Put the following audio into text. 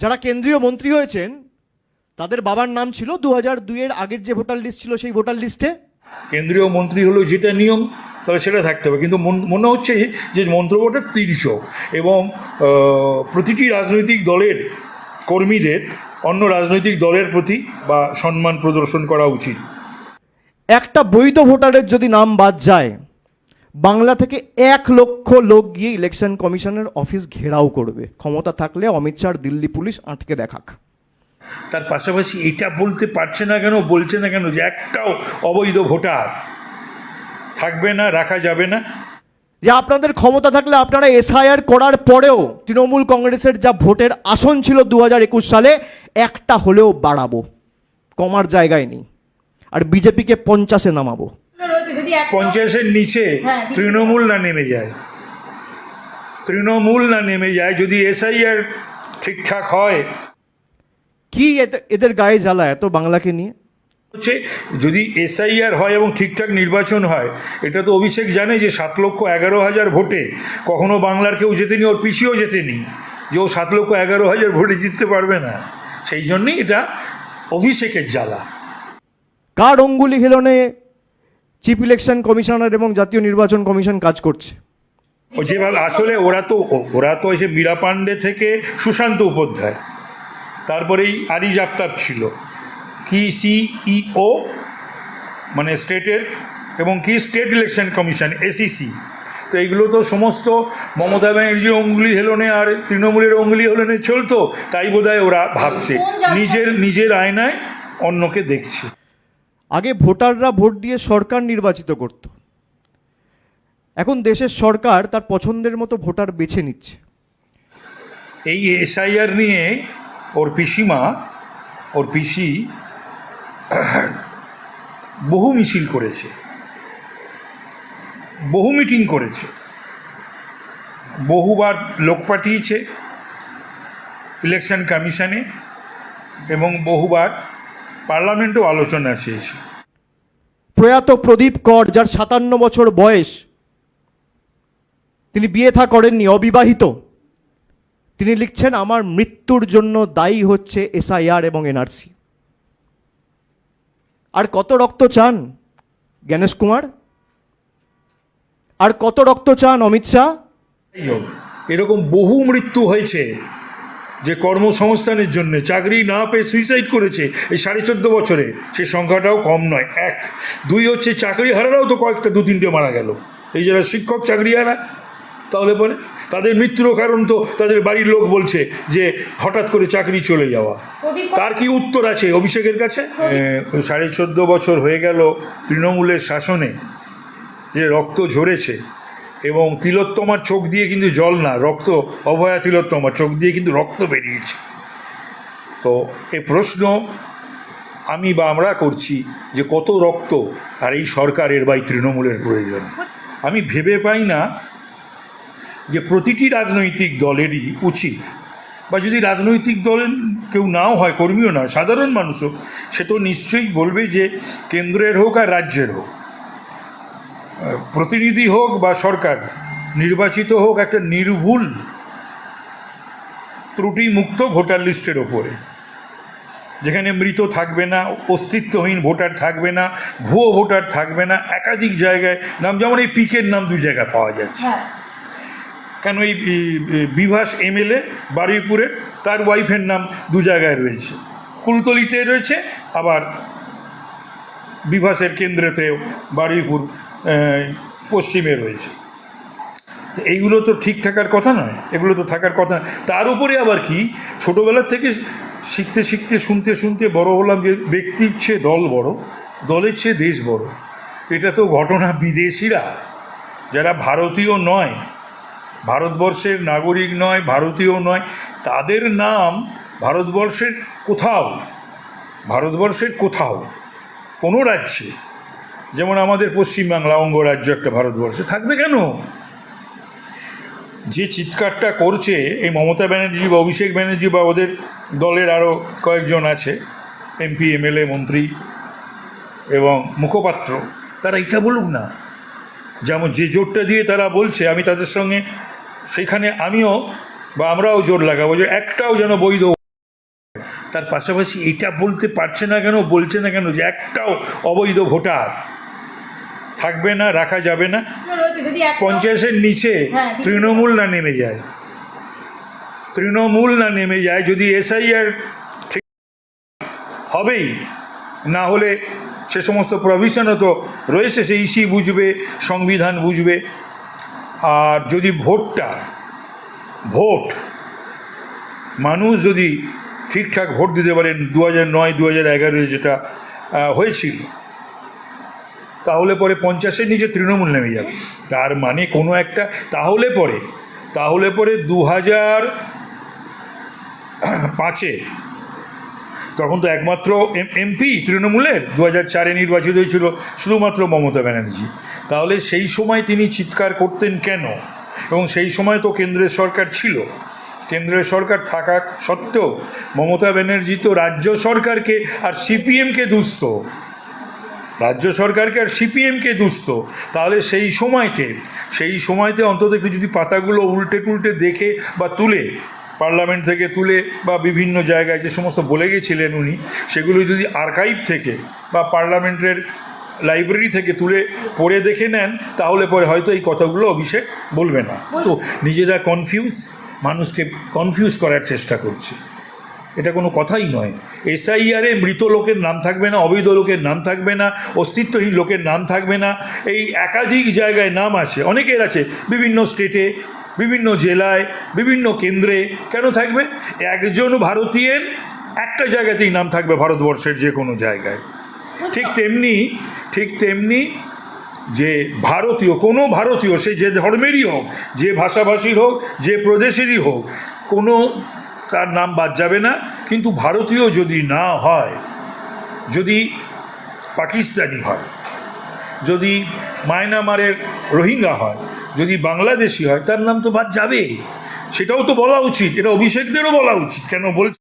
যারা কেন্দ্রীয় মন্ত্রী হয়েছেন তাদের বাবার নাম ছিল দু হাজার দুইয়ের আগের যে ভোটার লিস্ট ছিল সেই ভোটার লিস্টে। কেন্দ্রীয় মন্ত্রী হলো যেটা নিয়ম তাহলে সেটা থাকতে হবে। কিন্তু মন- হচ্ছে যে মন্ত্রভোটের তির্যক এবং প্রতিটি রাজনৈতিক দলের কর্মীদের অন্য রাজনৈতিক দলের প্রতি বা সম্মান প্রদর্শন করা উচিত। একটা বৈধ ভোটারের যদি নাম বাদ যায় বাংলা থেকে এক লক্ষ লোক গিয়ে ইলেকশন কমিশনের অফিস ঘেরাও করবে। ক্ষমতা থাকলে অমিত শাহ দিল্লি পুলিশ আটকে দেখাক। তার পাশাপাশি এটা বলতে পারছে না কেন বলছে না কেন যে একটাও অবৈধ ভোটার থাকবে না রাখা যাবে না। যে আপনাদের ক্ষমতা থাকলে আপনারা এসআইআর করার পরেও তৃণমূল কংগ্রেসের যা ভোটের আসন ছিল দু হাজার একুশ সালে একটা হলেও বাড়াবো। কমার জায়গায় নেই। আর বিজেপিকে পঞ্চাশে নামাবো। পঞ্চাশের নিচে হ্যাঁ, তৃণমূল না নেমে যায়। তৃণমূল না নেমে যায় যদি এসআইআর ঠিকঠাক হয়। কি এতে- এদের গায়ে জ্বালা এত বাংলাকে নিয়ে? হচ্ছে যদি এসআইআর হয় এবং ঠিকঠাক নির্বাচন হয় এটা তো অভিষেক জানে যে সাত লক্ষ এগারো হাজার ভোটে কখনো বাংলার কেউ জেতেনি ওর পিছিয়েও জেতেনি যে ও সাত লক্ষ এগারো হাজার ভোটে জিততে পারবে না। সেই জন্যই এটা অভিষেকের জ্বালা। কার অঙ্গুলি হিলনে চিফ ইলেকশন কমিশনার এবং জাতীয় নির্বাচন কমিশন কাজ করছে। ও যেভাবে আসলে ওরা তো ও- ওরা তো এসে মীরা পাণ্ডে থেকে সুশান্ত উপাধ্যায় তারপরেই আরিজ আফতাব ছিল। কি সিইও মানে স্টেটের এবং কি স্টেট ইলেকশন কমিশন এসিসি তো এইগুলো তো সমস্ত মমতা ব্যানার্জি অঙ্গুলি হেলনে আর তৃণমূলের অঙ্গুলি হেলনে চলতো তাই বোধহয় ওরা ভাবছে। নিজের নিজের আয়নায় অন্যকে দেখছে। আগে ভোটাররা ভোট দিয়ে সরকার নির্বাচিত করত। এখন দেশের সরকার তার পছন্দের মতো ভোটার বেছে নিচ্ছে। এই এসআইআর নিয়ে ওর পিসিমা, ওর পিসি বহু মিছিল করেছে, বহু মিটিং করেছে, বহুবার লোক পাঠিয়েছে ইলেকশন কমিশনে এবং বহুবার পার্লামেন্টেও আলোচনা চেয়েছে। প্রয়াত প্রদীপ কর যার সাতান্ন বছর বয়স তিনি বিয়ে থা করেননি অবিবাহিত। তিনি লিখছেন আমার মৃত্যুর জন্য দায়ী হচ্ছে এসআইআর এবং এনআরসি। আর কত রক্ত চান জ্ঞানেশ কুমার? আর কত রক্ত চান অমিত শাহ? এরকম বহু মৃত্যু হয়েছে। যে কর্মসংস্থানের জন্য চাকরি না পেয়ে সুইসাইড করেছে এই সাড়ে চোদ্দ বছরে সে সংখ্যাটাও কম নয় এক। দুই হচ্ছে চাকরি হারারাও তো কয়েকটা দু তিনটে মারা গেল। এই যারা শিক্ষক চাকরি হারা তাহলে পরে? তাদের মৃত্যুরও কারণ তো তাদের বাড়ির লোক বলছে যে হঠাৎ করে চাকরি চলে যাওয়া। তার কি উত্তর আছে অভিষেকের কাছে? সাড়ে চোদ্দ বছর হয়ে গেল তৃণমূলের শাসনে যে রক্ত ঝরেছে এবং তিলোত্তমার চোখ দিয়ে কিন্তু জল না, রক্ত, অভয়া তিলোত্তমার চোখ দিয়ে কিন্তু রক্ত বেরিয়েছে। তো এ প্রশ্ন আমি বা আমরা করছি যে কত রক্ত আর এই সরকারের বা এই তৃণমূলের প্রয়োজন? আমি ভেবে পাই না যে প্রতিটি রাজনৈতিক দলেরই উচিত। বা যদি রাজনৈতিক দলের কেউ নাও হয়, কর্মীও না, সাধারণ মানুষও, সে তো নিশ্চয়ই বলবে যে কেন্দ্রের হোক আর রাজ্যের হোক। প্রতিনিধি হোক বা সরকার নির্বাচিত হোক একটা নির্ভুল ত্রুটিমুক্ত ভোটার লিস্টের ওপরে। যেখানে মৃত থাকবে না অস্তিত্বহীন ভোটার থাকবে না ভুয়ো ভোটার থাকবে না একাধিক জায়গায় নাম যেমন এই পিকের নাম দুই জায়গায় পাওয়া যাচ্ছে। হ্যাঁ। কেন এই বিভাস এমএলএ বারুইপুরের তার ওয়াইফের নাম দু জায়গায় রয়েছে। কুলতলিতে রয়েছে আবার বিভাসের কেন্দ্রেতেও বারুইপুর পশ্চিমে রয়েছে। এইগুলো তো ঠিক থাকার কথা নয়, এগুলো তো থাকার কথা। তার উপরে আবার কি? ছোটোবেলার থেকে শিখতে শিখতে, শুনতে শুনতে বড় হলাম যে ব্যক্তির চেয়ে দল বড়, দলের চেয়ে দেশ বড়। এটা তো ঘটনা বিদেশিরা, যারা ভারতীয় নয়, ভারতবর্ষের নাগরিক নয়, ভারতীয় নয়, তাদের নাম ভারতবর্ষের কোথাও ভারতবর্ষের কোথাও, কোনো রাজ্যে যেমন আমাদের পশ্চিমবাংলা অঙ্গরাজ্য একটা ভারতবর্ষে, থাকবে কেন? যে চিৎকারটা করছে, এই মমতা ব্যানার্জি বা অভিষেক ব্যানার্জি বা ওদের দলের আরও কয়েকজন আছে, এমপি, এমএলএ, মন্ত্রী এবং মুখপাত্র, তারা এটা বলুক না। যেমন যে জোরটা দিয়ে তারা বলছে, আমি তাদের সঙ্গে সেখানে আমিও বা আমরাও জোর লাগাবো যে একটাও যেন বৈধ তার পাশাপাশি এটা বলতে পারছে না কেন, বলছে না কেন যে একটাও অবৈধ ভোটার থাকবে না রাখা যাবে না। পঞ্চাশের নিচে হ্যাঁ, তৃণমূল না নেমে যায়। তৃণমূল না নেমে যায় যদি এসআইআর ঠিক হবেই না হলে সে সমস্ত প্রভিশনও তো রয়েছে সে ইসি বুঝবে সংবিধান বুঝবে। আর যদি ভোটটা ভোট মানুষ যদি ঠিকঠাক ভোট দিতে পারেন দু হাজার নয় দু হাজার এগারোয় যেটা হয়েছিল তাহলে পরে পঞ্চাশের নিচে তৃণমূল নেমে যাবে। তার মানে কোনো একটা, তাহলে পরে তাহলে পরে দু হাজার পাঁচে, তখন তো একমাত্র এমপি তৃণমূলের দু হাজার চারে নির্বাচিত হয়েছিল শুধুমাত্র মমতা ব্যানার্জি। তাহলে সেই সময় তিনি চিৎকার করতেন কেন? এবং সেই সময় তো কেন্দ্রের সরকার ছিল। কেন্দ্রের সরকার থাকা সত্ত্বেও মমতা ব্যানার্জি তো রাজ্য সরকারকে আর সিপিএমকে দুস্থ। রাজ্য সরকারকে আর সিপিএমকে দুস্থ। তাহলে সেই সময়তে সেই সময়তে অন্তত একটু যদি পাতাগুলো উল্টে টুলটে দেখে বা তুলে পার্লামেন্ট থেকে তুলে বা বিভিন্ন জায়গায় যে সমস্ত বলে গেছিলেন উনি সেগুলো যদি আর্কাইভ থেকে বা পার্লামেন্টের লাইব্রেরি থেকে তুলে পড়ে দেখে নেন তাহলে পরে হয়তো এই কথাগুলো অভিষেক বলবে না। তো নিজেরা কনফিউজ মানুষকে কনফিউজ করার চেষ্টা করছে। এটা কোনো কথাই নয়। এসআইআরে মৃত লোকের নাম থাকবে না, অবৈধ লোকের নাম থাকবে না, অস্তিত্বহীন লোকের নাম থাকবে না। এই একাধিক জায়গায় নাম আছে অনেকের আছে, বিভিন্ন স্টেটে, বিভিন্ন জেলায়, বিভিন্ন কেন্দ্রে। কেন থাকবে? একজন ভারতীয়ের একটা জায়গাতেই নাম থাকবে ভারতবর্ষের যে কোনো জায়গায়। ঠিক তেমনি ঠিক তেমনি যে ভারতীয়, কোনো ভারতীয়, সে যে ধর্মেরই হোক, যে ভাষাভাষীর হোক, যে প্রদেশেরই হোক, কোনো তার নাম বাদ যাবে না, কিন্তু ভারতীয় যদি না হয়, যদি পাকিস্তানি হয়, যদি মায়ানমারের রোহিঙ্গা হয়, যদি বাংলাদেশি হয়, তার নাম তো বাদ যাবে। সেটাও তো বলা উচিত, এটা অভিষেকদেরও বলা উচিত, কেন বলছে